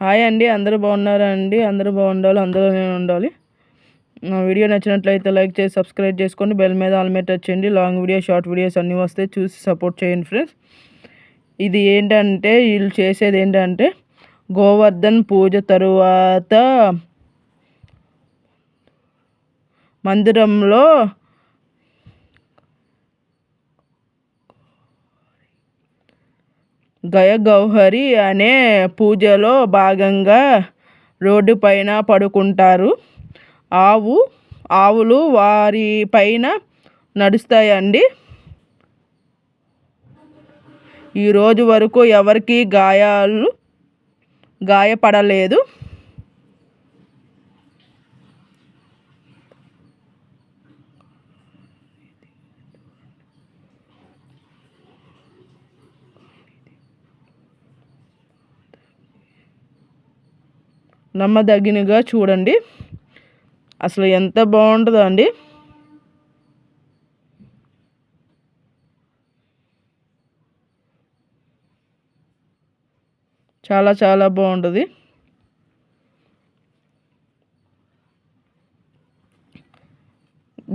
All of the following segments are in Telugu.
హాయ్ అండి అందరూ బాగున్నారా అండి? అందరూ బాగుండాలి అందరూ ఉండాలి. నా వీడియో నచ్చినట్లయితే లైక్ చేసి సబ్స్క్రైబ్ చేసుకోండి. బెల్ మీద ఆల్మేట్ వచ్చేయండి లాంగ్ వీడియో షార్ట్ వీడియోస్ అన్నీ వస్తే చూసి సపోర్ట్ చేయండి ఫ్రెండ్స్. ఇది ఏంటంటే వీళ్ళు చేసేది ఏంటంటే గోవర్ధన్ పూజ తరువాత మందిరంలో గయగౌహరి అనే పూజలో భాగంగా రోడ్డు పైన పడుకుంటారు. ఆవు ఆవులు వారి పైన నడుస్తాయండి. ఈరోజు వరకు ఎవరికి గాయాలు గాయపడలేదు. నమ్మదగినగా చూడండి. అసలు ఎంత బాగుంటుందో అండి. చాలా చాలా బాగుంటుంది.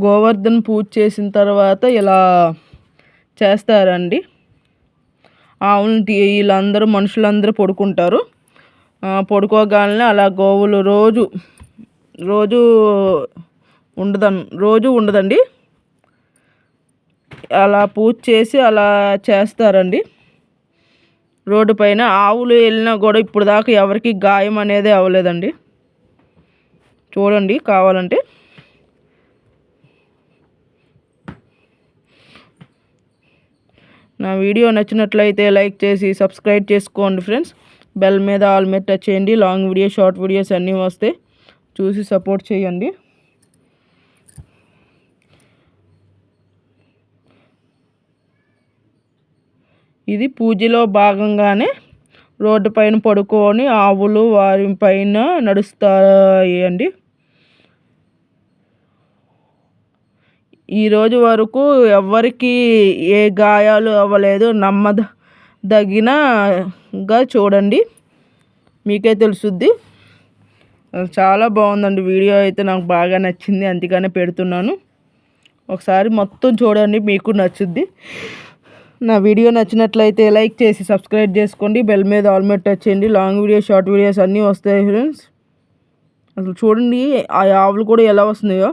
గోవర్ధన్ పూజ చేసిన తర్వాత ఇలా చేస్తారండి. ఆవులు వీళ్ళందరూ మనుషులందరూ పడుకుంటారు. పడుకోగానే అలా గోవులు రోజు రోజు ఉండదం రోజు ఉండదండి. అలా పూజ చేసి అలా చేస్తారండి. రోడ్డు పైన ఆవులు వెళ్ళినా కూడా ఇప్పుడు దాకా ఎవరికి గాయం అనేది అవ్వలేదండి. చూడండి కావాలంటే. నా వీడియో నచ్చినట్లయితే లైక్ చేసి సబ్స్క్రైబ్ చేసుకోండి ఫ్రెండ్స్. బెల్ మీద ఆల్ మీద టచ్ చేయండి. లాంగ్ వీడియో షార్ట్ వీడియోస్ అన్నీ వస్తే చూసి సపోర్ట్ చేయండి. ఇది పూజలో భాగంగానే రోడ్డు పైన పడుకొని ఆవులు వారి పైన నడుస్తాయి అండి ఈరోజు వరకు ఎవరికి ఏ గాయాలు అవ్వలేదు నమ్మదగినగా చూడండి. మీకే తెలుసుద్ది. చాలా బాగుందండి. వీడియో అయితే నాకు బాగా నచ్చింది. అందుకనే పెడుతున్నాను. ఒకసారి మొత్తం చూడండి. మీకు నచ్చుద్ది. నా వీడియో నచ్చినట్లయితే లైక్ చేసి సబ్స్క్రైబ్ చేసుకోండి. బెల్ మీద ఆల్మెట్ టచ్ చేయండి. లాంగ్ వీడియో షార్ట్ వీడియోస్ అన్నీ వస్తాయి ఫ్రెండ్స్. అసలు చూడండి ఆ ఆవులు కూడా ఎలా వస్తున్నాయో.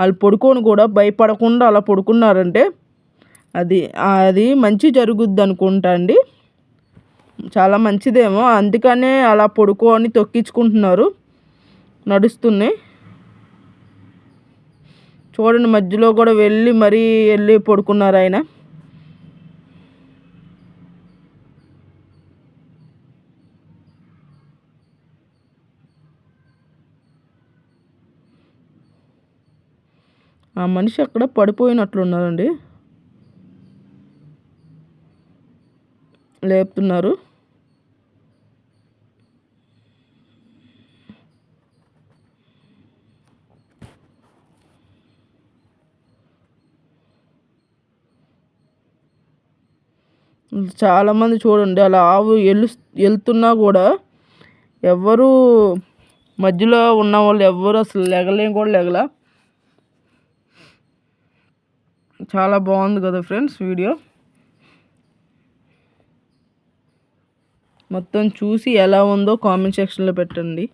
వాళ్ళు పడుకొని కూడా భయపడకుండా అలా పడుకున్నారంటే అది అది మంచి జరుగుద్ది అనుకుంటా అండి చాలా మంచిదేమో. అందుకనే అలా పడుకొని తొక్కించుకుంటున్నారు. నడుస్తున్నాయి. చూడండి మధ్యలో కూడా వెళ్ళి మరీ వెళ్ళి పడుకున్నారు ఆయన. ఆ మనిషి అక్కడ పడిపోయినట్లున్నారండి. లేపుతున్నారు. చాలామంది చూడండి అలా ఆవు వెళ్ళు వెళ్తున్నా కూడా ఎవరు మధ్యలో ఉన్న వాళ్ళు ఎవ్వరు అసలు లెగలేం కూడా లెగల. చాలా బాగుంది కదా ఫ్రెండ్స్ వీడియో. మొత్తం చూసి ఎలా ఉందో కామెంట్ సెక్షన్లో పెట్టండి.